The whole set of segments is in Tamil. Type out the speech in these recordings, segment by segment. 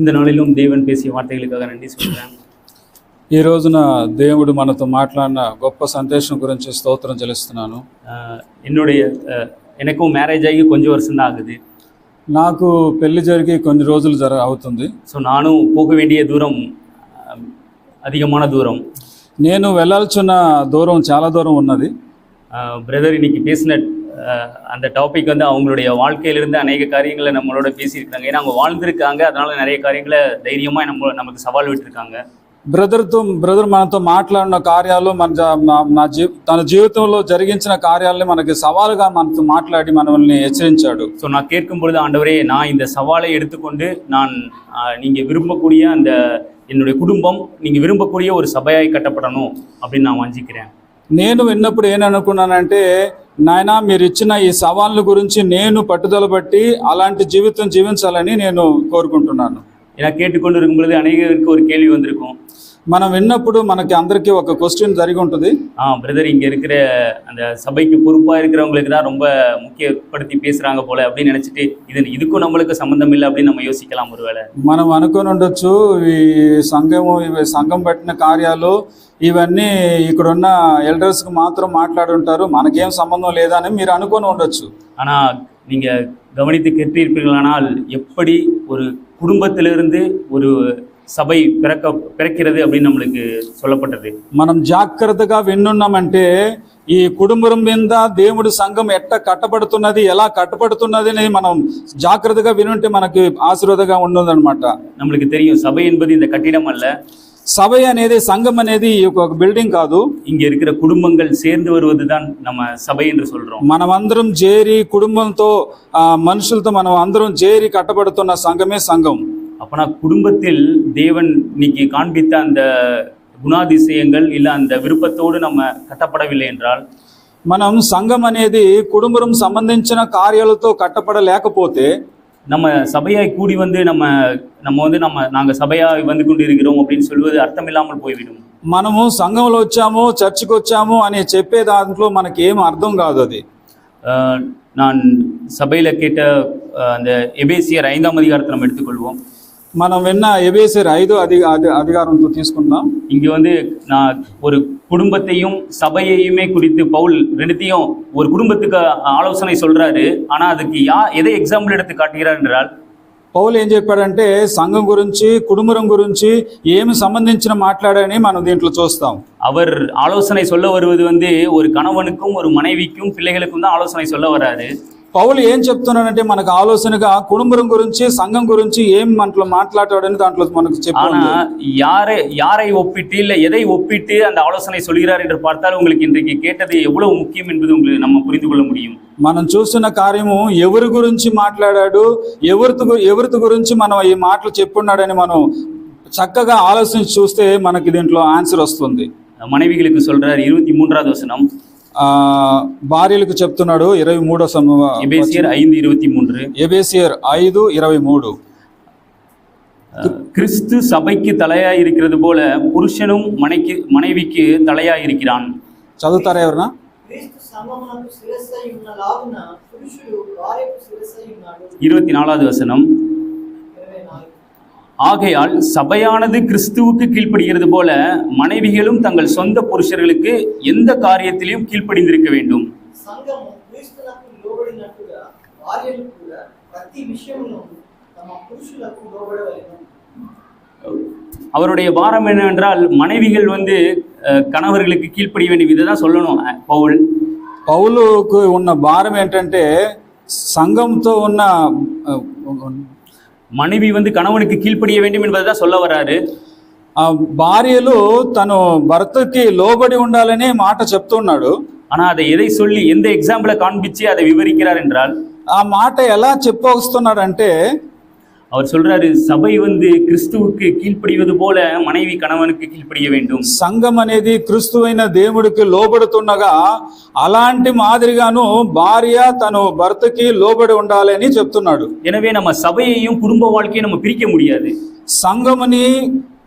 இந்த நாளிலும் தேவன் பேசிய வார்த்தைகளுக்காக நன்றி சொல்கிறேன் ఈ రోజున దేవుడు మనతో మాట్లాడిన గొప్ప సందేశం గురించి స్తోత్రం చెల్లిస్తున్నాను ஆஹ் என்னுடைய ஆஹ் எனக்கும் மேரேஜ் ஆகி கொஞ்சம் வருஷம் தான் ஆகுது నాకు పెళ్లి జరిగి కొన్ని రోజులు జర అవుతుంది ஸோ நானும் போக வேண்டிய தூரம் ஆஹ் அதிகமான தூரம் నేను వెళ్ళాల్సిన దూరం చాలా దూరం ఉన్నది பிரதர் இன்னைக்கு பேசின ஆஹ் அந்த டாபிக் வந்து அவங்களுடைய வாழ்க்கையிலிருந்து அநேக காரியங்களை நம்மளோட பேசியிருக்காங்க ஏன்னா அவங்க வாழ்ந்திருக்காங்க அதனால நிறைய காரியங்களை தைரியமாக நம்ம நமக்கு சவால் விட்டுருக்காங்க బ్రదర్తో బ్రదర్ మనతో మాట్లాడిన కార్యాలు మన జ- మా- నా జీ తన జీవితంలో జరిగించిన కార్యాలని మనకి సవాలుగా మనతో మాట్లాడి మనల్ని హెచ్చరించాడు ஸோ நான் கேட்கும் பொழுது ஆண்டவரே நான் இந்த சவாலை எடுத்துக்கொண்டு நான் ஆஹ், நீங்க விரும்பக்கூடிய அந்த என்னுடைய குடும்பம் நீங்க விரும்பக்கூடிய ஒரு சபையாய் கட்டப்படணும் அப்படின்னு நான் வாஞ்சிக்கிறேன் నేను విన్నప్పుడు ఏమనుకున్నానంటే నాయనా మీరు ఇచ్చిన ఈ సవాళ్ళ గురించి నేను పట్టుదల బట్టి అలాంటి జీవితం జీవించాలని నేను కోరుకుంటున్నాను ஏன்னா கேட்டுக்கொண்டு இருக்கும் பொழுது அநேகருக்கு ஒரு கேள்வி வந்திருக்கும் మనం విన్నప్పుడు మనకి అందరికీ ఒక క్వశ్చన్ జరిగి ఉంటుంది ஆ பிரதர் இங்க இருக்கிற அந்த சபைக்கு பொறுப்பா இருக்கிறவங்களுக்கு தான் ரொம்ப முக்கியப்படுத்தி பேசுறாங்க போல அப்படின்னு நினைச்சிட்டு இது இதுக்கும் நம்மளுக்கு சம்பந்தம் இல்லை அப்படின்னு நம்ம யோசிக்கலாம் ஒருவேளை మనం అనుకొని ఉండొచ్చు ఈ సంఘము ఇవి సంఘం పట్టిన కార్యాలు ఇవన్నీ ఇక్కడున్న ఎల్డర్స్కి మాత్రం మాట్లాడుంటారు మనకేం సంబంధం లేదని మీరు అనుకొని ఉండొచ్చు ஆனா நீங்க கவனித்து கேட்டிருப்பீர்களானால் எப்படி ஒரு குடும்பத்திலிருந்து ஒரு சபை பிறக்க பிறக்கிறது அப்படின்னு நம்மளுக்கு சொல்லப்பட்டது మనం జాగ్రత్తగా విన్నున్నామంటే ఈ కుటుంబం మీద దేవుడి సంఘం ఎట్ట కట్టబడుతున్నది ఎలా కట్టబడుతున్నది అని మనం జాగ్రత్తగా వినుంటే మనకి ఆశీర్వాదంగా ఉండదన్నమాట நம்மளுக்கு தெரியும் சபை என்பது இந்த கட்டிடம் அல்ல సభ అనేది సంఘం అనేది ఒక బిల్డింగ్ కాదు இங்க இருக்கிற குடும்பங்கள் சேர்ந்து வருவதுதான் நம்ம சபை என்று சொல்றோம் మనమందరం చేరి కుటుంబంతో ఆ, మనుషులతో మనం అందరం చేరి కట్టబడుతున్న సంఘమే సంఘం அப்பனா குடும்பத்தில் தேவன் இன்னைக்கு காண்பித்த அந்த குணாதிசயங்கள் இல்ல அந்த விருப்பத்தோடு நம்ம கட்டப்படவில்லை என்றால் మనం సంఘం అనేది కుటుంబం సంబంధించిన కార్యాలతో కట్టపడలేకపోతే நம்ம சபையாய் கூடி வந்து நம்ம நம்ம வந்து நம்ம நாங்க சபையாய் வந்து கொண்டு இருக்கிறோம் அப்படின்னு சொல்வது அர்த்தமில்லாமல் போய்விடும் మనము సంఘంలో వచ్చాము చర్చికి వచ్చాము అని చెప్పే దాంట్లో మనకి ఏం అర్థం కాదు అది ஆஹ் நான் சபையில கேட்ட ஆஹ் அந்த எபேசியர் ஐந்தாம் அதிகாரத்தை நம்ம எடுத்துக்கொள்வோம் மனம் మనం విన్న ఎబేసర్ ఐదో అధి అధికారంతో తీసుకుందాం. இங்கே வந்து நான் ஒரு குடும்பத்தையும் சபையையுமே குறித்து பவுல் ரெண்டுத்தையும் ஒரு குடும்பத்துக்கு ஆலோசனை சொல்கிறாரு ஆனால் அதுக்கு யா எதை எக்ஸாம்பிள் எடுத்து காட்டுகிறார் என்றால் பவுல் ఏం చెప్పాడంటే సంఘం గురించి కుటుంబం గురించి ఏమి సంబంధించిన మాట్లాడని మనం దీంట్లో చూస్తాం அவர் ஆலோசனை சொல்ல வருவது வந்து ஒரு கணவனுக்கும் ஒரு மனைவிக்கும் பிள்ளைகளுக்கும் தான் ஆலோசனை சொல்ல வராரு పౌలు ఏం చెప్తున్నాడంటే మనకు ఆలోచనగా కుటుంబం గురించి సంఘం గురించి ఏం మనలో మాట్లాడాడని దాంట్లో మనకు ஆனா చెప్పాను யாரை யாரை ஒப்பிட்டு இல்ல எதை ஒப்பிட்டு அந்த ஆலோசனை சொல்கிறார் என்று பார்த்தால் உங்களுக்கு இன்றைக்கு கேட்டது எவ்வளவு முக்கியம் என்பது உங்களுக்கு நம்ம புரிந்து கொள்ள முடியும் మనం చూస్తున్న కార్యము ఎవరి గురించి మాట్లాడాడు ఎవరితో గు- ఎవరితో గురించి మనం ఈ మాటలు చెప్పున్నాడని మనం చక్కగా ఆలోచించి చూస్తే మనకి దీంట్లో ఆన్సర్ వస్తుంది மனைவிகளுக்கு சொல்றார் இருபத்தி மூன்றாவது வசனம் ఆ భార్యలకు చెప్తున్నాడు ఇరవై మూడో எபேசியர் ஐந்து இருபத்தி மூன்று ఎబేసియర్ ఐదు ఇరవై మూడు கிறிஸ்து சபைக்கு தலையாய் இருக்கிறது போல புருஷனும் மனைக்கு மனைவிக்கு தலையாய் இருக்கிறான் చదువుతారా ఎవరన్నా క్రీస్తు సంగమునకు శిరస్సై ఉన్న లాగున పురుషుడు భార్యకు శిరస్సై ఉన్నాడు இருபத்தி நாலாவது வசனம் ఇరవై నాలుగు ஆகையால் சபையானது கிறிஸ்துவுக்கு கீழ்ப்படுகிறது போல மனைவிகளும் தங்கள் சொந்த புருஷர்களுக்கு எந்த காரியத்திலையும் கீழ்ப்படிந்திருக்க வேண்டும் సంఘము క్రీస్తునకు లోబడినట్టుగా భార్యలు కూడా ప్రతి విషయంలో తమ పురుషులకు లోబడవలెను அவருடைய பாரம் என்னவென்றால் மனைவிகள் வந்து அஹ், கணவர்களுக்கு கீழ்ப்படிய வேண்டிய இதை தான் சொல்லணும் அஹ், பவுல் పౌలుకు ఉన్న భారం ఏంటంటే సంఘంతో ఉన్న ఆ, மனைவி வந்து கணவனுக்கு கீழ்ப்படிய வேண்டும் என்பதை தான் சொல்ல வராரு ఆ భార్యలు తను భర్తకి లోబడి ఉండాలనే మాట చెప్తున్నాడు ஆனா அதை எதை சொல்லி எந்த எக்ஸாம்பிளை காண்பிச்சு அதை விவரிக்கிறார் என்றால் ఆ మాట ఎలా చెప్పొస్తున్నాడంటే அவர் சொல்றாரு சபை வந்து கிறிஸ்துவுக்கு கீழ்ப்படிவது போல மனைவி கணவனுக்கு கீழ்ப்படிய வேண்டும் సంఘం అనేది క్రిస్తువైన దేవుడికి లోబడుతుండగా అలాంటి మాదిరిగాను భార్య తను భర్తకి లోబడి ఉండాలి అని చెప్తున్నాడు எனவே நம்ம சபையையும் குடும்ப வாழ்க்கையும் நம்ம பிரிக்க முடியாது సంఘముని ఆ,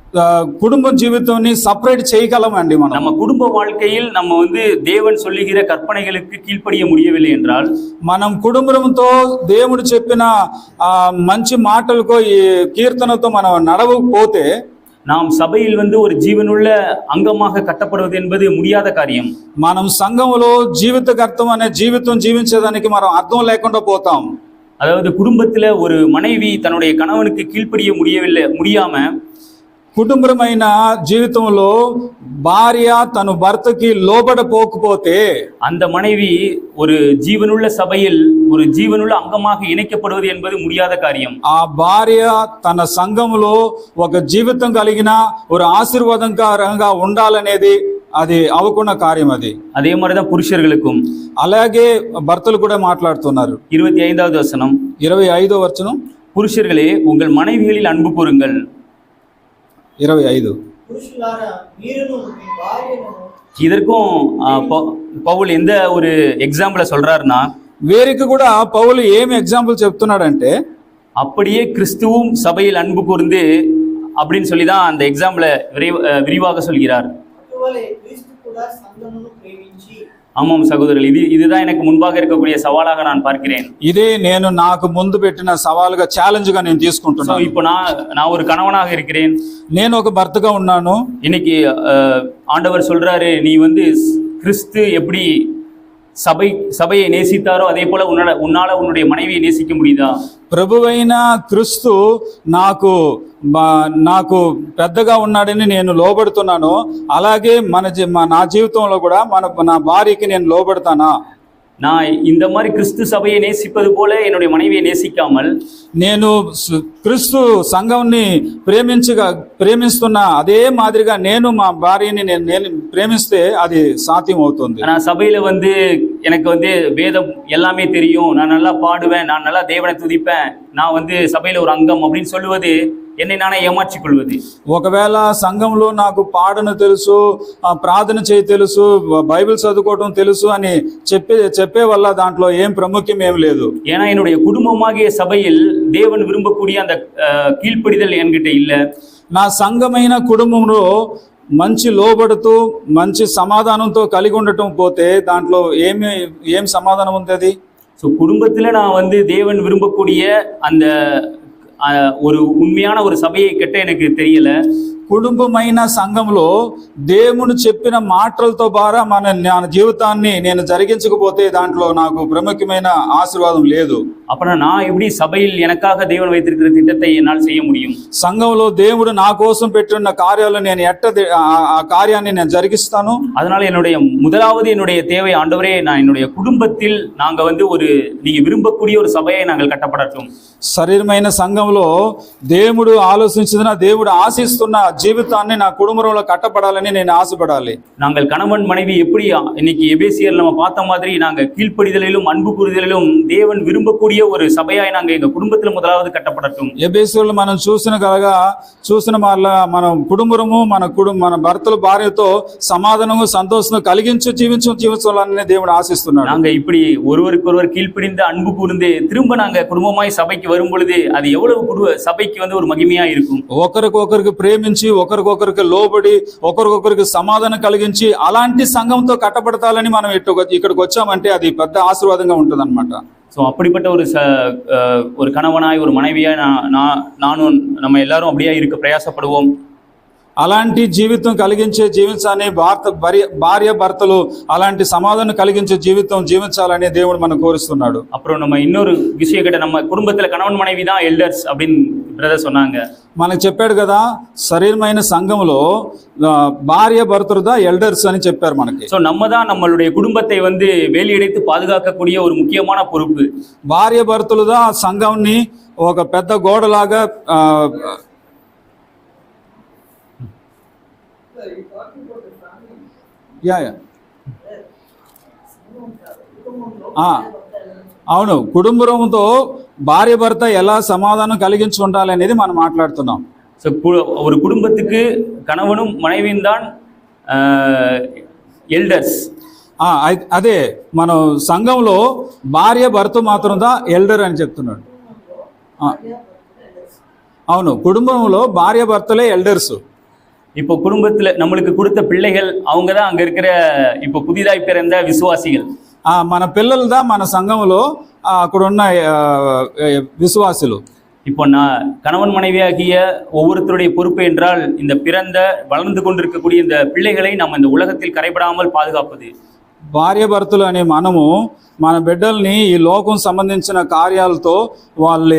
కుటుంబ జీవితాన్ని సపరేట్ చేయగలమండి మనం நம்ம குடும்ப வாழ்க்கையில் நம்ம வந்து தேவன் சொல்லுகிற கற்பனைகளுக்கு கீழ்ப்படிய முடியவில்லை என்றால் మనం కుటుంబంతో దేవుడు చెప్పిన ఆ మంచి మాటలకో ఈ కీర్తనతో మనం నడవకపోతే நாம் சபையில் வந்து ஒரு ஜீவனுள்ள அங்கமாக கட்டப்படுவது என்பது முடியாத காரியம் మనం సంఘంలో జీవితకర్తం అనే జీవితం జీవించేదానికి మనం అర్థం లేకుండా పోతాం அதாவது குடும்பத்துல ஒரு மனைவி தன்னுடைய கணவனுக்கு கீழ்ப்படிய முடியவில்லை முடியாம కుటుంబమైన జీవితంలో భార్య తన భర్తకి లోబడపోకపోతే அந்த மனைவி ஒரு ஜீவனுள்ள சபையில் ஒரு ஜீவனுள்ள அங்கமாக இணைக்கப்படுவது என்பது முடியாத காரியம் ఆ భార్య తన సంఘంలో ఒక జీవితం కలిగిన ஒரு ఆశీర్వాదంకరంగా ఉండాలనేది అది అవకున్న కార్యం అది அதே மாதிரிதான் புருஷர்களுக்கும் అలాగే భర్తలు కూడా మాట్లాడుతున్నారు இருபத்தி ஐந்தாவது வசனம் ఇరవై ఐదో వచనం புருஷர்களே உங்கள் மனைவிகளில் அன்பு கூறுங்கள் ఇరవై ఐదు పురుషులారా మీరును మీ భార్యను இதற்கும் ஆ, ப- பவுல் எந்த ஒரு எக்ஸாம்பிள சொல்றாருன்னா వీరికి కూడా పౌలు ఏమి ఎగ్జాంపుల్ చెప్తున్నాడంటే அப்படியே கிறிஸ்துவும் சபையில் அன்பு கூர்ந்து அப்படின்னு சொல்லி தான் அந்த எக்ஸாம்பிள விரைவ அஹ் விரிவாக சொல்கிறார் అటువలే క్రీస్తు కూడా సంఘమును ప్రేమించి ஆமாம் சகோதரர்கள் இது இதுதான் எனக்கு முன்பாக இருக்கக்கூடிய சவாலாக நான் பார்க்கிறேன் ఇదే నేను నాకు ముందు పెట్టిన సవాలుగా ఛాలెంజ్ గా నేను ஸோ తీసుకుంటున్నాను இப்போ நான் நான் ஒரு கணவனாக இருக்கிறேன் నేను ఒక భర్తగా ఉన్నాను இன்னைக்கு அஹ், ஆண்டவர் சொல்றாரு நீ வந்து கிறிஸ்து எப்படி சபை சபையை நேசித்தாரோ அதே போல உன்னால உன்னால உன்னுடைய மனைவியை நேசிக்க முடியுதா ప్రభువైన క్రీస్తు నాకు మా- నాకు పెద్దగా ఉన్నాడని నేను లోబడుతున్నాను అలాగే మన జీ- మా- నా జీవితంలో కూడా మన నా భార్యకి నేను లోబడతానా நான் இந்த மாதிரி கிறிஸ்து சபையை நேசிப்பது போல என்னுடைய மனைவியை நேசிக்காமல் నేను సు- క్రీస్తు సంఘంని ప్రేమించగా ప్రేమిస్తున్న అదే మాదిరిగా నేను మా భార్యని నేను నేను ప్రేమిస్తే అది సాధ్యం అవుతుంది நான் சபையில வந்து எனக்கு வந்து வேதம் எல்லாமே தெரியும் நான் நல்லா பாடுவேன் நான் நல்லா தேவனை துதிப்பேன் நான் வந்து சபையில ஒரு அங்கம் அப்படின்னு சொல்லுவது என்னை நானே ஏமாற்றிக் கொள்வது ఒకవేళ సంఘంలో నాకు పాడను తెలుసు ఆ ప్రార్థన చేయి తెలుసు బైబిల్ చదువుకోవటం తెలుసు అని చెప్పే చెప్పే వల్ల దాంట్లో ఏం ప్రాముఖ్యం ఏం లేదు ஏன்னா என்னுடைய குடும்பமாகிய சபையில் தேவன் விரும்பக்கூடிய அந்த அஹ், கீழ்ப்படிதல் என்கிட்ட இல்லை నా సంఘమైన కుటుంబంలో మంచి లోబడుతూ మంచి సమాధానంతో కలిగి ఉండటం పోతే దాంట్లో ఏమి ఏం సమాధానం ఉంది అది ஸோ குடும்பத்துல நான் வந்து தேவன் விரும்பக்கூடிய அந்த அஹ், ஒரு உண்மையான ஒரு சபையை கட்ட எனக்கு தெரியல. కుటుంబమైన సంఘంలో దేవుని చెప్పిన మాటలతో ద్వారా మన నా జీవితాన్ని నేను జరిగించకపోతే దాంట్లో నాకు ప్రముఖమైన ఆశీర్వాదం లేదు அப்பனா நான் எப்படி சபையில் எனக்காக தேவன் வைத்திருக்கிற திட்டத்தை என்னால் செய்ய முடியும் సంఘంలో దేవుడు నా కోసం పెట్టున్న కార్యాలు నేను ఎట్ట ది- ఆ- ఆ కార్యాన్ని నేను జరిగిస్తాను அதனால என்னுடைய முதலாவது என்னுடைய தேவை ஆண்டவரே நான் என்னுடைய குடும்பத்தில் நாங்க வந்து ஒரு நீங்க விரும்பக்கூடிய ஒரு சபையை நாங்கள் கட்டப்படட்டும் శరీరమైన సంఘంలో దేవుడు ఆలోచించిన దేవుడు ఆశిస్తున్న జీవితాన్ని నా కుటుంబంలో కట్టపడాలని నేను ఆశపడాలి நாங்கள் கணவன் மனைவி எப்படி இன்னைக்கு எபேசியர் நம்ம பார்த்த மாதிரி நாங்க கீழ்ப்படிதலிலும் அன்பு கூறுதலிலும் தேவன் விரும்பக்கூடிய ஒரு சபையாய் நாங்க எங்க குடும்பத்துல முதலாவது கட்டப்படட்டும் ఎబేసులు మనం చూసిన కలగా చూసిన వాళ్ళ మన కుటుంబము మన కుటుంబ మన భర్తలు భార్యతో సమాధానము సంతోషం కలిగించు జీవించు జీవించాలని దేవుడు ఆశిస్తున్నాడు நாங்க இப்படி ஒருவருக்கு ஒருவர் கீழ்ப்படிந்து அன்பு கூர்ந்து திரும்ப நாங்க குடும்பமாய் சபைக்கு வரும் பொழுது அது எவ்வளவு குடும்ப சபைக்கு வந்து ஒரு மகிமையா இருக்கும் ఒకరికొకరికి ప్రేమించి ఒకరికొకరికి లోబడి ఒకరికొకరికి సమాధానం కలిగించి అలాంటి సంఘంతో కట్టబడతాలని మనం ఇటు ఇక్కడికి వచ్చామంటే అది పెద్ద ఆశీర్వాదంగా ఉంటుంది ஸோ அப்படிப்பட்ட ஒரு ச அஹ், ஒரு கணவனாய் ஒரு மனைவியாய் நான் நான் நானும் நம்ம எல்லாரும் அப்படியே இருக்க பிரயாசப்படுவோம் అలాంటి జీవితం కలిగించే జీవించాలని భారత భార్య భార్య భర్తలు అలాంటి సమాధానం కలిగించే జీవితం జీవించాలని దేవుడు మనం కోరుస్తున్నాడు அப்புறம் நம்ம இன்னொரு விஷயம் கிட்ட நம்ம குடும்பத்துல கணவன் மனைவி தான் எல்டர்ஸ் அப்படின்னு பிரதர் சொன்னாங்க మనకు చెప్పాడు కదా శరీరమైన సంఘంలో ఆ, భార్య భర్తలు దా ఎల్డర్స్ అని చెప్పారు మనకి ஸோ நம்ம தான் நம்மளுடைய குடும்பத்தை வந்து வேலியடைத்து பாதுகாக்கக்கூடிய ஒரு முக்கியமான பொறுப்பு భార్య భర్తలుదా సంఘంని ఒక పెద్ద గోడలాగా ఆ, యా, యా. ఆ, అవును కుటుంబంతో భార్య భర్త ఎలా సమాధానం కలిగించి ఉండాలి అనేది మనం మాట్లాడుతున్నాం ஸோ ஒரு குடும்பத்துக்கு கணவனும் மனைவியும் தான் ఎల్డర్స్ ఆ, అయి- అదే మనం సంఘంలో భార్య భర్త మాత్రం దా ఎల్డర్ అని చెప్తున్నాడు ఆ, అవును కుటుంబంలో భార్య భర్తలే ఎల్డర్స్ இப்போ குடும்பத்துல நம்மளுக்கு கொடுத்த பிள்ளைகள் அவங்க தான் அங்க இருக்கிற இப்போ புதிதாய் பிறந்த விசுவாசிகள் ఆ, మన పిల్లలు దా మన సంఘంలో ఆ, అక్కడ ఉన్న ఆ, ఆ, విశ్వాసులు இப்போ நான் கணவன் மனைவியாகிய ஒவ்வொருத்தருடைய பொறுப்பு என்றால் இந்த பிறந்த வளர்ந்து கொண்டிருக்கக்கூடிய இந்த பிள்ளைகளை நம்ம இந்த உலகத்தில் கரைபடாமல் பாதுகாப்பது భార్యాభర్తలు అనే మనము మన బిడ్డల్ని ఈ లోకం సంబంధించిన కార్యాలతో వాళ్ళ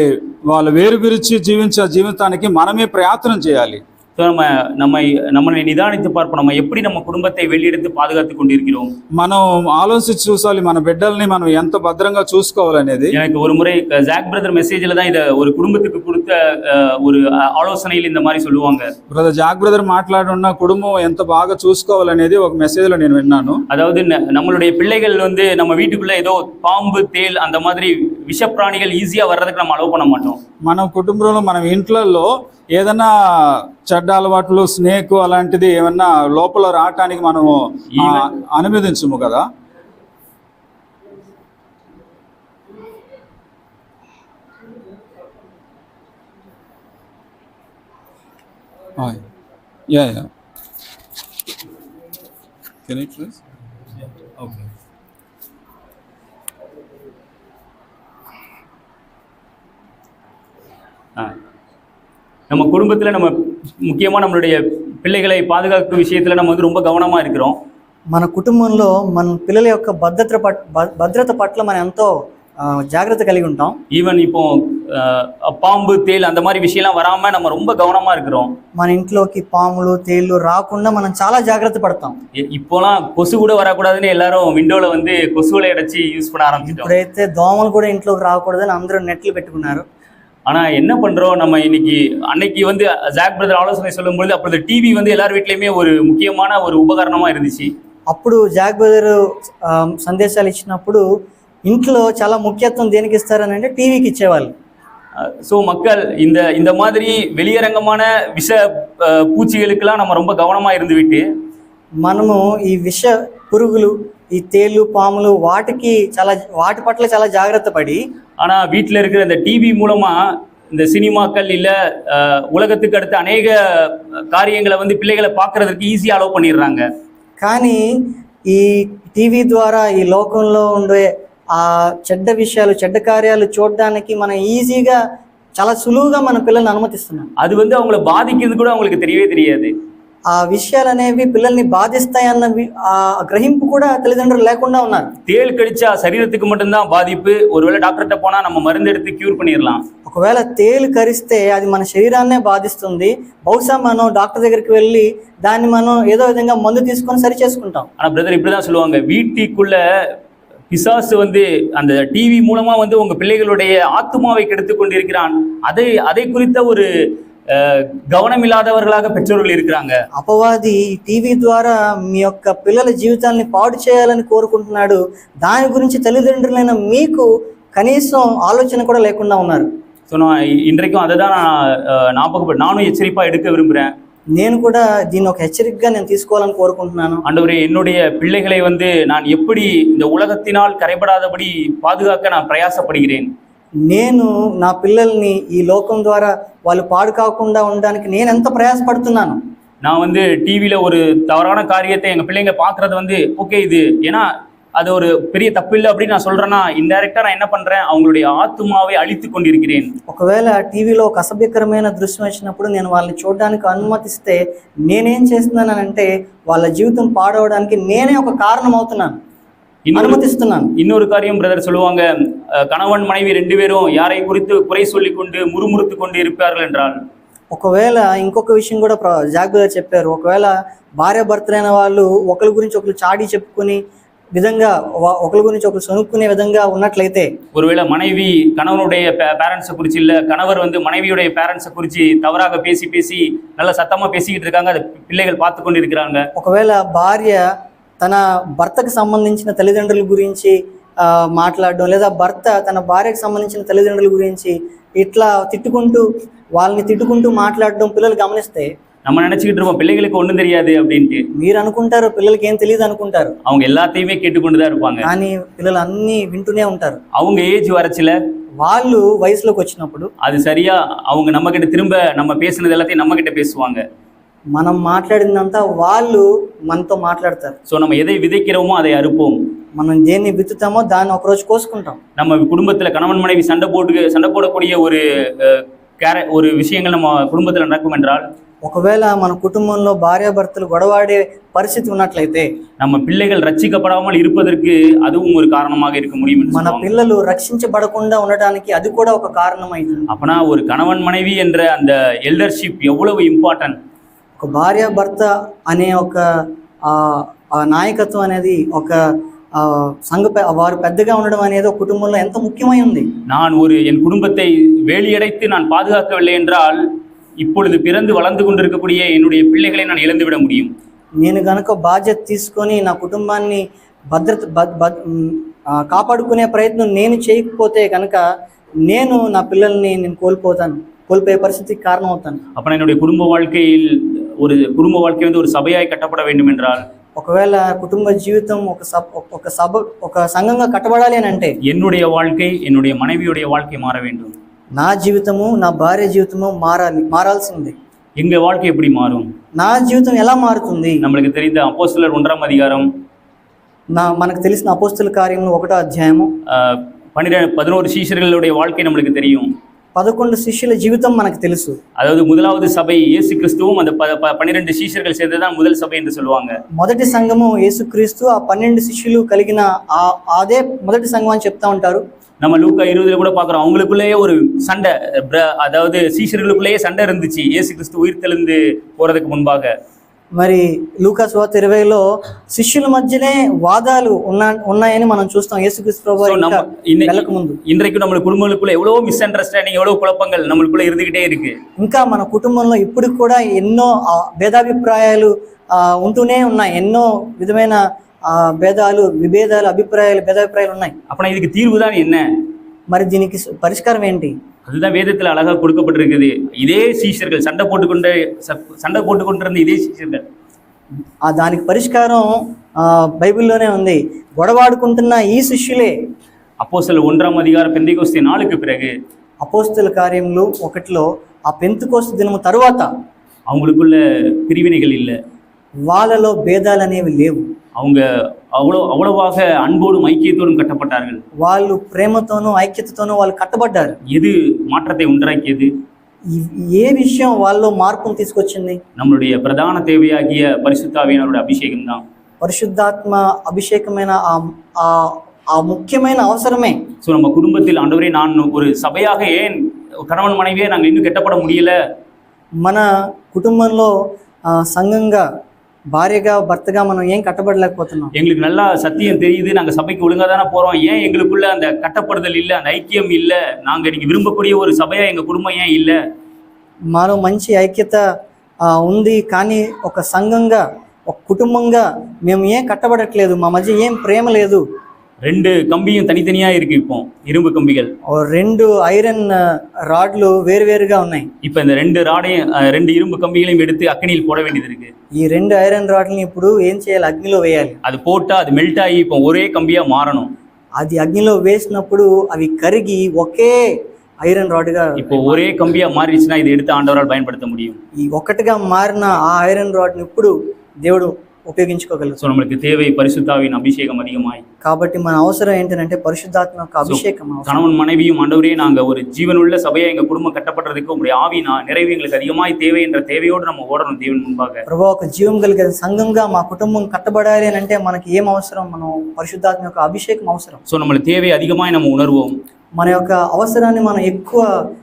వాళ్ళు వేరు విరిచి జీవించే జీవితానికి మనమే ప్రయత్నం చేయాలి ஸோ நம்ம நம்ம நம்மளை நிதானித்து பார்ப்போம் நம்ம எப்படி நம்ம குடும்பத்தை வெளியெடுத்து பாதுகாத்து கொண்டிருக்கிறோம் మనం ఆలోచించి చూసాలి మన బిడ్డల్ని మనం ఎంత భద్రంగా చూసుకోవాలనేది எனக்கு ஒரு முறை ஜாக் பிரதர் மெசேஜில் தான் இதை ஒரு குடும்பத்துக்கு கொடுத்த அஹ், ஒரு அஹ், ஆலோசனையில் இந்த மாதிரி சொல்லுவாங்க బ్రదర్ జాక్ బ్రదర్ మాట్లాడున్న కుటుంబం ఎంత బాగా చూసుకోవాలనేది ఒక మెసేజ్లో నేను విన్నాను அதாவது ந- நம்மளுடைய பிள்ளைகள் வந்து நம்ம வீட்டுக்குள்ள ஏதோ பாம்பு தேல் அந்த மாதிரி விஷப்பிராணிகள் ஈஸியா வர்றதுக்கு நம்ம அலோவ் பண்ண மாட்டோம் మన కుటుంబంలో మన ఇంట్లలో ఏదైనా చెడ్డ చెడ్డ అలవాట్లు స్నేక్ అలాంటిది ఏమన్నా లోపల రావటానికి మనము అనుమతించము కదా? Yeah yeah Okay. ஆ. நம்ம குடும்பத்துல நம்ம முக்கியமா நம்மளுடைய பிள்ளைகளை பாதுகாக்கும் விஷயத்துல நம்ம வந்து ரொம்ப கவனமா இருக்கிறோம் మన కుటుంబంలో మన పిల్లల యొక్క భద్రత పట్ భ- భద్రత పట్ల మనం ఎంతో ఆ, జాగ్రత్త కలిగి ఉంటాం ஈவன் இப்போ அஹ், பாம்பு தேல் அந்த மாதிரி விஷயம்லாம் வராம நம்ம ரொம்ப கவனமா இருக்கிறோம் మన ఇంట్లోకి పాములు తేళ్లు రాకుండా మనం చాలా జాగ్రత్త పడతాం இ- இப்போலாம் கொசு கூட வரக்கூடாதுன்னு எல்லாரும் விண்டோல வந்து கொசுவலை அடைச்சி யூஸ் பண்ண ஆரம்பிச்சிட்டோம் ఇప్పుడైతే దోమలు కూడా ఇంట్లోకి రాకూడదని అందరూ నెట్లు పెట్టుకున్నారు ஆனா என்ன பண்றோம் நம்ம இன்னைக்கு அன்னைக்கு வந்து ஜாக் பிரதர் ஆலோசனை சொல்லும்பொழுது அப்பொழுது டிவி வந்து எல்லார் வீட்லயுமே ஒரு முக்கியமான ஒரு உபகரணமா இருந்துச்சு అప్పుడు జాక్ బెదర్ సందేశాలు ఇచ్చినప్పుడు ఇంట్లో చాలా ముఖ్యత్వం దేనికి ఇస్తారని అంటే టీవీకి ఇచ్చేవాళ్ళు ஸோ மக்கள் இந்த இந்த மாதிரி வெளியரங்கமான விஷ அஹ், பூச்சிகளுக்கெல்லாம் நம்ம ரொம்ப கவனமா இருந்துவிட்டு మనము ఈ విష పురుగులు ఈ తేళ్ళు పాములు వాటికి చాలా వాటి పట్ల చాలా జాగ్రత్త పడి ஆனா வீட்டில் இருக்கிற இந்த டிவி மூலமா இந்த சினிமாக்கள் இல்ல அஹ், உலகத்துக்கு அடுத்த அநேக காரியங்களை வந்து பிள்ளைகளை பார்க்கறதுக்கு ஈஸியா அலோவ் பண்ணிடுறாங்க కానీ ఈ టీవీ ద్వారా ఈ లోకంలో ఉండే ఆ చెడ్డ విషయాలు చెడ్డ కార్యాలు చూడడానికి మనం ఈజీగా చాలా సులువుగా మన పిల్లల్ని అనుమతిస్తున్నాం அது வந்து அவங்கள பாதிக்கிறது கூட அவங்களுக்கு தெரியவே தெரியாது ఆ విషయాలు అనేవి పిల్లల్ని బాధిస్తాయన్న వి- ఆ గ్రహింపు కూడా తల్లిదండ్రులు లేకుండా ఉన్నారు தேள் கடிச்சா சரீரத்துக்கு மட்டும்தான் பாதிப்பு ஒருவேளை டாக்டர்கிட்ட போனா நம்ம மருந்து எடுத்து கியூர் பண்ணிடலாம் ఒకవేళ తేలు కరిస్తే అది మన శరీరాన్నే బాధిస్తుంది బహుశా మనం డాక్టర్ దగ్గరికి వెళ్ళి దాన్ని మనం ఏదో విధంగా మందు తీసుకొని సరి చేసుకుంటాం ஆனா பிரதர் இப்படிதான் சொல்லுவாங்க வீட்டுக்குள்ள பிசாசு வந்து அந்த டிவி மூலமா வந்து உங்க பிள்ளைகளுடைய ஆத்துமாவை கெடுத்து கொண்டிருக்கிறான் அதை அதை குறித்த ஒரு அஹ், கவனமில்லாதவர்களாக பெற்றோர்கள் இருக்கிறாங்க అపవాది ఈ టీవీ ద్వారా మీ యొక్క పిల్లల జీవితాల్ని పాడు చేయాలని కోరుకుంటున్నాడు దాని గురించి తల్లిదండ్రులైన మీకు కనీసం ఆలోచన కూడా లేకుండా ఉన్నారు ஸோ நான் இ- இன்றைக்கும் அதை தான் நான் அஹ், ஞாபகப்ப நானும் எச்சரிப்பா எடுக்க விரும்புகிறேன் నేను కూడా దీన్ని ఒక హెచ్చరికగా నేను తీసుకోవాలని కోరుకుంటున్నాను ஆண்டவரே என்னுடைய பிள்ளைகளை வந்து நான் எப்படி இந்த உலகத்தினால் கரைபடாதபடி பாதுகாக்க நான் பிரயாசப்படுகிறேன் నేను నా పిల్లల్ని ఈ లోకం ద్వారా వాళ్ళు పాడు కాకుండా ఉండడానికి నేను ఎంత ప్రయాసపడుతున్నాను நான் வந்து டிவியில் ஒரு தவறான காரியத்தை எங்கள் பிள்ளைங்க பார்க்குறது வந்து ஓகே இது ஏன்னா அது ஒரு பெரிய தப்பு இல்லை அப்படின்னு நான் சொல்கிறேன்னா இன்டெரக்டாக நான் என்ன பண்ணுறேன் அவங்களுடைய ஆத்துமாவை அழித்து கொண்டிருக்கிறேன் ఒకవేళ టీవీలో ఒక అసభ్యకరమైన దృశ్యం వచ్చినప్పుడు నేను వాళ్ళని చూడడానికి అనుమతిస్తే నేనేం చేస్తున్నానంటే వాళ్ళ జీవితం పాడవడానికి నేనే ఒక కారణం అవుతున్నాను இன்னொரு అనుమతిస్తున్నాను இன்னொரு காரியம் பிரதர் சொல்லுவாங்க அஹ், கணவன் மனைவி ரெண்டு பேரும் யாரை குறித்து குறை சொல்லிக் கொண்டு முறுமுறுத்து கொண்டு இருப்பார்கள் என்றால் ఒకవేళ ఇంకొక విషయం కూడా ప్ర- జాక్ గారు చెప్పారు ఒకవేళ భార్య భర్తలైన వాళ్ళు ఒకరి గురించి ఒకరు చాడీ చెప్పుకుని విధంగా వా- ఒకరి గురించి ఒకరు సొనుక్కునే విధంగా ఉన్నట్లయితే ஒருவேளை மனைவி கணவனுடைய பேரண்ட்ஸை குறித்து இல்லை கணவர் வந்து மனைவியுடைய பேரண்ட்ஸை குறித்து தவறாக பேசி பேசி நல்ல சத்தமாக பேசிக்கிட்டு இருக்காங்க அதை பிள்ளைகள் பார்த்து கொண்டு இருக்கிறாங்க ఒకవేళ భార్య తన భర్తకు సంబంధించిన తల్లిదండ్రుల గురించి ఆ, మాట్లాడడం లేదా భర్త తన భార్యకు సంబంధించిన తల్లిదండ్రుల గురించి ఇట్లా తిట్టుకుంటూ వాళ్ళని తిట్టుకుంటూ మాట్లాడడం పిల్లలు గమనిస్తే நம்ம நினச்சிக்கிட்டு இருப்போம் பிள்ளைகளுக்கு ஒன்றும் தெரியாது அப்படின்ட்டு మీరు అనుకుంటారు పిల్లలకి ఏం తెలియదు అనుకుంటారు அவங்க எல்லாத்தையுமே கேட்டுக்கொண்டு தான் இருப்பாங்க కానీ పిల్లలు అన్నీ వింటూనే ఉంటారు அவங்க ஏஜ் வரச்சில వాళ్ళు వయసులోకి వచ్చినప్పుడు அது சரியா அவங்க நம்ம கிட்ட திரும்ப நம்ம பேசுனது எல்லாத்தையும் நம்ம கிட்ட பேசுவாங்க మనం మాట్లాడిందంతా వాళ్ళు మనతో మాట్లాడతారు ஸோ நம்ம எதை விதைக்கிறோமோ அதை அறுப்போம் మనం దేన్ని విత్తుతామో దాన్ని ఒకరోజు కోసుకుంటాం நம்ம குடும்பத்துல கணவன் மனைவி சண்டை போட்டு சண்டை போடக்கூடிய ஒரு அஹ், கேர ஒரு விஷயங்கள் நம்ம குடும்பத்துல நடக்கும் என்றால் ఒకవేళ మన కుటుంబంలో భార్యాభర్తలు గొడవాడే పరిస్థితి ఉన్నట్లయితే நம்ம பிள்ளைகள் ரட்சிக்கப்படாமல் இருப்பதற்கு அதுவும் ஒரு காரணமாக இருக்க முடியும் என்று మన சொல்லுவாங்க. పిల్లలు రక్షించబడకుండా ఉండటానికి అది కూడా ఒక కారణం అవుతుంది அப்பனா ஒரு கணவன் மனைவி என்ற அந்த எல்டர்ஷிப் எவ்வளவு இம்பார்ட்டன்ட் ఒక భార్య భర్త అనే ఒక ఆ, ఆ నాయకత్వం అనేది ఒక ఆ, సంఘ పె- వారు పెద్దగా ఉండడం అనేది ఒక కుటుంబంలో ఎంత ముఖ్యమై ఉంది நான் ஒரு என் குடும்பத்தை வேலியடைத்து நான் பாதுகாக்கவில்லை என்றால் இப்பொழுது பிறந்து வளர்ந்து கொண்டிருக்கக்கூடிய என்னுடைய பிள்ளைகளை நான் இழந்துவிட முடியும் నేను గనక బాధ్యత తీసుకొని నా కుటుంబాన్ని భద్రత భద్- భద్- ఉమ్, ఆ, కాపాడుకునే ప్రయత్నం నేను చేయకపోతే కనుక నేను నా పిల్లల్ని నేను కోల్పోతాను కోల్పోయే పరిస్థితికి కారణం అవుతాను அப்ப என்னுடைய குடும்ப வாழ்க்கையில் ஒரு குடும்ப வாழ்க்கை வந்து ஒரு சபையாய் கட்டப்பட வேண்டும் என்றால் ఒకవేళ కుటుంబ జీవితం ఒక సభ ఒక సభ ఒక సంఘంగా కట్టబడాలి అని అంటే என்னுடைய வாழ்க்கை என்னுடைய மனைவியுடைய வாழ்க்கை மாற வேண்டும் నా జీవితము నా భార్య జీవితము మారాలి మారాల్సింది எங்க வாழ்க்கை எப்படி மாறும் నా జీవితం ఎలా మారుతుంది நம்மளுக்கு தெரிந்த அப்போஸ்தலர் ஒன்றாம் அதிகாரம் నా మనకు తెలిసిన అపోస్తుల కార్యము ఒకటో అధ్యాయము ஆஹ், பன்னிரெண்டு பதினோரு சீஷர்களுடைய வாழ்க்கை நம்மளுக்கு தெரியும் పదకొండు శిష్యుల జీవితం మనకు తెలుసు அதாவது முதலாவது சபை இயேசு கிறிஸ்துவும் அந்த ப- ப- பன்னிரெண்டு சீஷர்கள் சேர்ந்ததுதான் முதல் சபை என்று சொல்லுவாங்க మొదటి సంఘము యేసుక్రీస్తు ఆ పన్నెండు శిష్యులు కలిగిన ఆ అదే మొదటి సంఘం అని చెప్తా ఉంటారు நம்ம லூக்கா இருபதுல கூட பாக்குறோம் அவங்களுக்குள்ளேயே ஒரு சண்டை பிர- அதாவது சீஷர்களுக்குள்ளேயே சண்டை இருந்துச்சு இயேசு கிறிஸ்து உயிர் தெளிந்து போறதுக்கு முன்பாக మరి లూకాస్ వార్త ఇరవైలో శిష్యుల మధ్యనే వాదాలు ఉన్నా ఉన్నాయని మనం చూస్తాం యేసుక్రీస్తు ప్రభు So, ఇంకా நம்ம இன்னை- వెళ్ళక ముందు இன்றைக்கு நம்ம குடும்பங்களுக்குள்ள எவ்வளவோ மிஸ் அண்டர்ஸ்டாண்டிங் எவ்வளவு குழப்பங்கள் நம்மளுக்குள்ள இருந்துகிட்டே இருக்கு ఇంకా మన కుటుంబంలో ఇప్పుడు కూడా ఎన్నో ఆ, భేదాభిప్రాయాలు ఆ, ఉంటూనే ఉన్నాయి ఎన్నో విధమైన ఆ, భేదాలు విభేదాలు అభిప్రాయాలు భేదాభిప్రాయాలు ఉన్నాయి அப்பனா இதுக்கு தீர்வு தான் என்ன మరి దీనికి పరిష్కారం ఏంటి அதுதான் வேதத்துல அழகா கொடுக்கப்பட்டிருக்குது இதே சீஷர்கள் சண்டை போட்டுக்கொண்டு ச- சண்டை போட்டுக்கொண்டிருந்த இதே சீஷர்கள் ఆ దానికి పరిష్కారం ఆ, బైబిల్లోనే ఉంది గొడవాడుకుంటున్న ఈ శిష్యులే அப்போ சில ஒன்றாம் அதிகார பெந்தைகோஸ்தே நாளுக்கு பிறகு అపోస్తుల కార్యములు ఒకటిలో ఆ పెంతుకోస్తు దినము తరువాత அவங்களுக்குள்ள பிரிவினைகள் இல்லை వాళ్ళలో భేదాలు అనేవి లేవు அவங்க அவ்வளோ அவ்வளவாக அன்போடும் ஐக்கியத்தோடும் கட்டப்பட்டார்கள் వాళ్ళు ప్రేమతోనూ ఐక్యతతోనూ వాళ్ళు కట్టబడ్డారు எது மாற்றத்தை உண்டாக்கியது ఈ- ఏ విషయం వాళ్ళలో మార్పును తీసుకొచ్చింది நம்மளுடைய பிரதான தேவையாகிய பரிசுத்தாவியனோட அபிஷேகம் தான் పరిశుద్ధాత్మ అభిషేకమైన ఆ- ఆ ఆ ముఖ్యమైన అవసరమే ஸோ நம்ம குடும்பத்தில் ஆண்டவரே நான் ஒரு சபையாக ஏன் கணவன் மனைவியே நாங்கள் இன்னும் கெட்டப்பட முடியல మన కుటుంబంలో ఆ, సంఘంగా భార్యగా భర్తగా మనం ఏం కట్టబడలేకపోతున్నాం எங்களுக்கு நல்லா சத்தியம் தெரியுது நாங்கள் சபைக்கு ஒழுங்காக தானே போகிறோம் ஏன் எங்களுக்குள்ள அந்த கட்டப்படுதல் இல்லை அந்த ஐக்கியம் இல்லை நாங்கள் இன்னைக்கு விரும்பக்கூடிய ஒரு சபையாக எங்கள் குடும்பம் ஏன் இல்லை మాలో మంచి ఐక్యత ఆ, ఉంది కానీ ఒక సంఘంగా ఒక కుటుంబంగా మేము ఏం కట్టబడట్లేదు మా మధ్య ఏం ప్రేమ లేదు ரெண்டு கம்பியும் தனித்தனியாக இருக்கு இப்போ இரும்பு கம்பிகள் ఓ రెండు ఐరన్ ఆ, రాడ్లు వేరువేరుగా ఉన్నాయి இப்போ இந்த ரெண்டு ராடையும் அஹ், ரெண்டு இரும்பு கம்பிகளையும் எடுத்து அக்கனியில் போட வேண்டியது இருக்கு ఈ రెండు ఐరన్ రాడ్లని ఇప్పుడు ఏం చేయాలి అగ్నిలో వేయాలి அது போட்டால் அது மெல்ட் ஆகி இப்போ ஒரே கம்பியாக மாறணும் అది అగ్నిలో వేసినప్పుడు అవి కరిగి ఒకే ఐరన్ రాడ్గా இப்போ ஒரே கம்பியாக மாறிடுச்சுன்னா இதை எடுத்து ஆண்டவரால் பயன்படுத்த முடியும் ఈ ఒక్కటిగా మారిన ఆ ఐరన్ రాడ్ని ఇప్పుడు దేవుడు ఉపయోగించుకోగలరు ஸோ நம்மளுக்கு தேவை பரிசுத்தாவின் அபிஷேகம் அதிகமாய் కాబట్టి మన అవసరం ఏంటంటే పరిశుద్ధాత్మ యొక్క అభిషేకం అవసరం. கணவன் மனைவியும் ஆண்டவரே நாங்க ஒரு ஜீவனுள்ள சபையா எங்க குடும்பம் கட்டப்படுறதுக்கு உங்களுடைய ஆவி நான் நிறைவு எங்களுக்கு அதிகமாய் தேவை என்ற தேவையோடு நம்ம ஓடணும் தேவன் முன்பாக ప్రభా ఒక జీవం కలిగిన సంఘంగా మా కుటుంబం కట్టబడాలి అని అంటే మనకి ఏం అవసరం మనం పరిశుద్ధాత్మ యొక్క అభిషేకం అవసరం ஸோ நம்மளுக்கு தேவை அதிகமாய் நம்ம உணர்வோம் మన యొక్క అవసరాన్ని మనం ఎక్కువ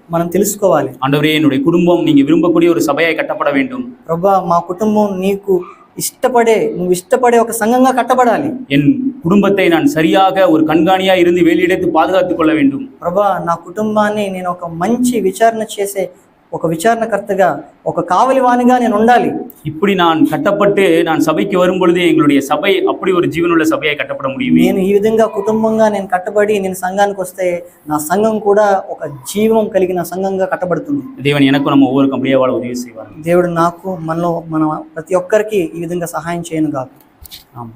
మనం తెలుసుకోవాలి ஆண்டவரே என்னுடைய குடும்பம் நீங்க விரும்பக்கூடிய ஒரு சபையாய் கட்டப்பட வேண்டும் ప్రభా మా కుటుంబం నీకు ఇష్టపడే నువ్వు ఇష్టపడే ఒక సంఘంగా కట్టబడాలి என் குடும்பத்தை நான் சரியாக ஒரு கண்காணியா இருந்து வெளியிடத்து பாதுகாத்துக் கொள்ள வேண்டும் ప్రభా నా కుటుంబాన్ని నేను ఒక మంచి విచారణ చేసే ఒక విచారణకర్తగా ఒక కావలివానిగా నేను ఉండాలి இப்படி நான் கட்டப்பட்டு நான் சபைக்கு வரும் பொழுது எங்களுடைய சபை அப்படி ஒரு ஜீவனுள்ள சபையாய் கட்டப்பட முடியுமே నేను ఈ విధంగా కుటుంబంగా నేను కట్టబడి నేను సంఘానికి వస్తే నా సంఘం కూడా ఒక జీవం కలిగిన సంఘంగా కట్టబడుతుంది தேவன் எனக்கும் நம்ம ஒவ்வொரு அப்படியே வாழ உதவி செய்வார் దేవుడు నాకు మనలో మన ప్రతి ఒక్కరికి ఈ విధంగా సహాయం చేయను కాదు ஆமாம்